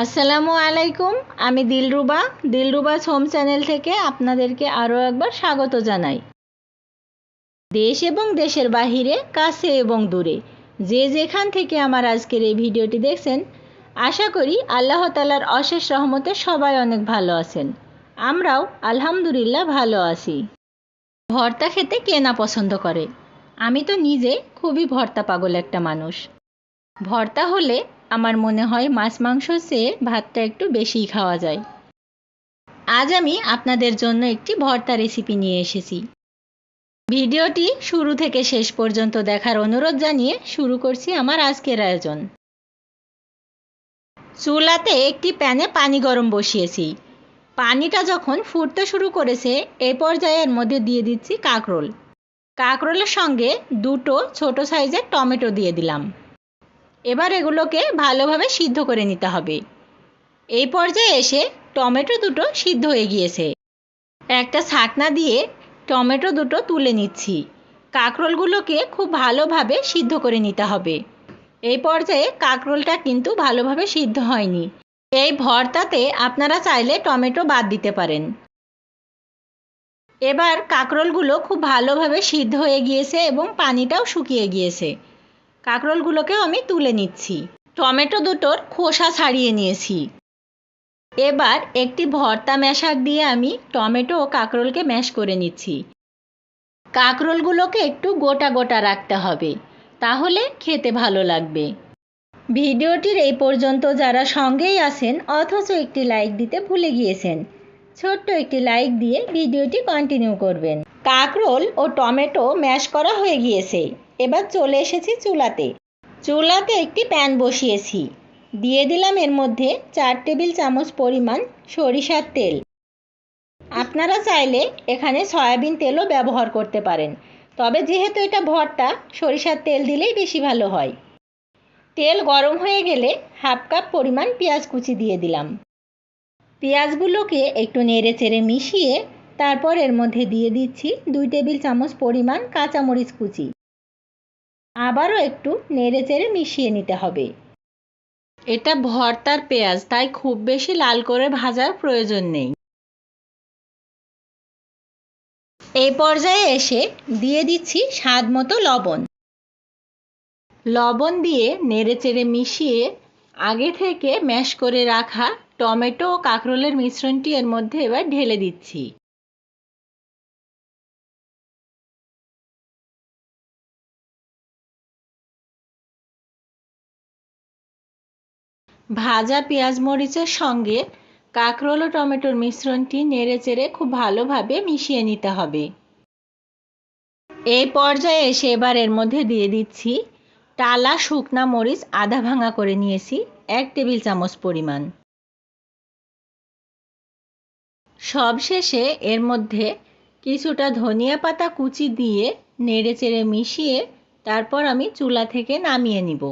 আসসালামু আলাইকুম, আমি দিলরুবা। দিলরুবাস হোম চ্যানেল থেকে আপনাদেরকে আরও একবার স্বাগত জানাই। দেশ এবং দেশের বাহিরে, কাছে এবং দূরে। যে যেখান থেকে আমার আজকের এই ভিডিওটি দেখছেন, আশা করি আল্লাহ তালার অশেষ রহমতে সবাই অনেক ভালো আছেন। আমরাও আলহামদুলিল্লাহ ভালো আছি। ভর্তা খেতে কে না পছন্দ করে? আমি তো নিজে খুবই ভর্তা পাগল একটা মানুষ। ভর্তা হলে আমার মনে হয় মাছ, মাংস চেয়ে ভাতটা একটু বেশিই খাওয়া যায়। আজ আমি আপনাদের জন্য একটি ভর্তা রেসিপি নিয়ে এসেছি। ভিডিওটি শুরু থেকে শেষ পর্যন্ত দেখার অনুরোধ জানিয়ে শুরু করছি আমার আজকের আয়োজন। চুলাতে একটি প্যানে পানি গরম বসিয়েছি। পানিটা যখন ফুটতে শুরু করেছে, এ পর্যায়ে এর মধ্যে দিয়ে দিচ্ছি কাঁকরোল। কাঁকরোলের সঙ্গে দুটো ছোট সাইজের টমেটো দিয়ে দিলাম। এবার এগুলোকে ভালোভাবে সিদ্ধ করে নিতে হবে। এই পর্যায়ে এসে টমেটো দুটো সিদ্ধ হয়ে গিয়েছে। একটা ছাকনা দিয়ে টমেটো দুটো তুলে নিচ্ছি। কাঁকরোলগুলোকে খুব ভালোভাবে সিদ্ধ করে নিতে হবে। এই পর্যায়ে কাঁকরোলটা কিন্তু ভালোভাবে সিদ্ধ হয়নি। এই ভর্তাতে আপনারা চাইলে টমেটো বাদ দিতে পারেন। এবার কাঁকরোলগুলো খুব ভালোভাবে সিদ্ধ হয়ে গিয়েছে এবং পানিটাও শুকিয়ে গিয়েছে। কাঁকরোলগুলোকেও আমি তুলে নিচ্ছি। টমেটো দুটোর খোসা ছাড়িয়ে নিয়েছি। এবার একটি ভর্তা ম্যাশার দিয়ে আমি টমেটো ও কাঁকরোলকে ম্যাশ করে নিচ্ছি। কাঁকরোলগুলোকে একটু গোটা গোটা রাখতে হবে, তাহলে খেতে ভালো লাগবে। ভিডিওটির এই পর্যন্ত যারা সঙ্গেই আছেন, অথচ একটি লাইক দিতে ভুলে গিয়েছেন, ছোট্ট একটি লাইক দিয়ে ভিডিওটি কন্টিনিউ করবেন। কাঁকরোল ও টমেটো ম্যাশ করা হয়ে গিয়েছে। এবার চলে এসেছি চুলাতে। চুলাতে একটি প্যান বসিয়েছি। দিয়ে দিলাম এর মধ্যে চার টেবিল চামচ পরিমাণ সরিষার তেল। আপনারা চাইলে এখানে সয়াবিন তেলও ব্যবহার করতে পারেন। তবে যেহেতু এটা ভর্তা, সরিষার তেল দিলেই বেশি ভালো হয়। তেল গরম হয়ে গেলে হাফ কাপ পরিমাণ পেঁয়াজ কুচি দিয়ে দিলাম। পেঁয়াজগুলোকে একটু নেড়ে চেড়ে মিশিয়ে তারপর এর মধ্যে দিয়ে দিচ্ছি দুই টেবিল চামচ পরিমাণ কাঁচামরিচ কুচি। আবারও একটু নেড়ে চেড়ে মিশিয়ে নিতে হবে। এটা ভর্তার পেঁয়াজ, তাই খুব বেশি লাল করে ভাজার প্রয়োজন নেই। এই পর্যায়ে এসে দিয়ে দিচ্ছি স্বাদ মতো লবণ। লবণ দিয়ে নেড়ে চেড়ে মিশিয়ে আগে থেকে ম্যাশ করে রাখা টমেটো ও কাঁকরোলের মিশ্রণটি এর মধ্যে এবার ঢেলে দিচ্ছি। ভাজা পেঁয়াজ মরিচের সঙ্গে কাঁকরোল ও টমেটোর মিশ্রণটি নেড়ে চেড়ে খুব ভালোভাবে মিশিয়ে নিতে হবে। এই পর্যায়ে এসে এবার এর মধ্যে দিয়ে দিচ্ছি টালা শুকনা মরিচ আধা ভাঙা করে নিয়েছি, এক টেবিল চামচ পরিমাণ। সবশেষে এর মধ্যে কিছুটা ধনিয়া পাতা কুচি দিয়ে নেড়ে চেড়ে মিশিয়ে তারপর আমি চুলা থেকে নামিয়ে নিব।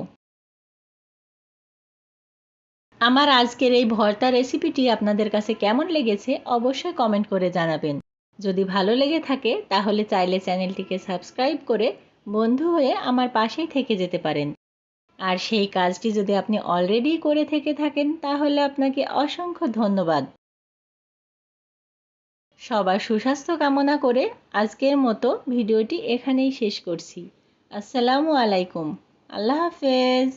আমার আজকের এই ভর্তা রেসিপিটি আপনাদের কাছে কেমন লেগেছে অবশ্যই কমেন্ট করে জানাবেন। যদি ভালো লেগে থাকে, তাহলে চাইলে চ্যানেলটিকে সাবস্ক্রাইব করে বন্ধু হয়ে আমার পাশেই থেকে যেতে পারেন। আর সেই কাজটি যদি আপনি অলরেডি করে থেকে থাকেন, তাহলে আপনাকে অসংখ্য ধন্যবাদ। সবার সুস্বাস্থ্য কামনা করে আজকের মতো ভিডিওটি এখানেই শেষ করছি। আসসালামু আলাইকুম। আল্লাহ হাফেজ।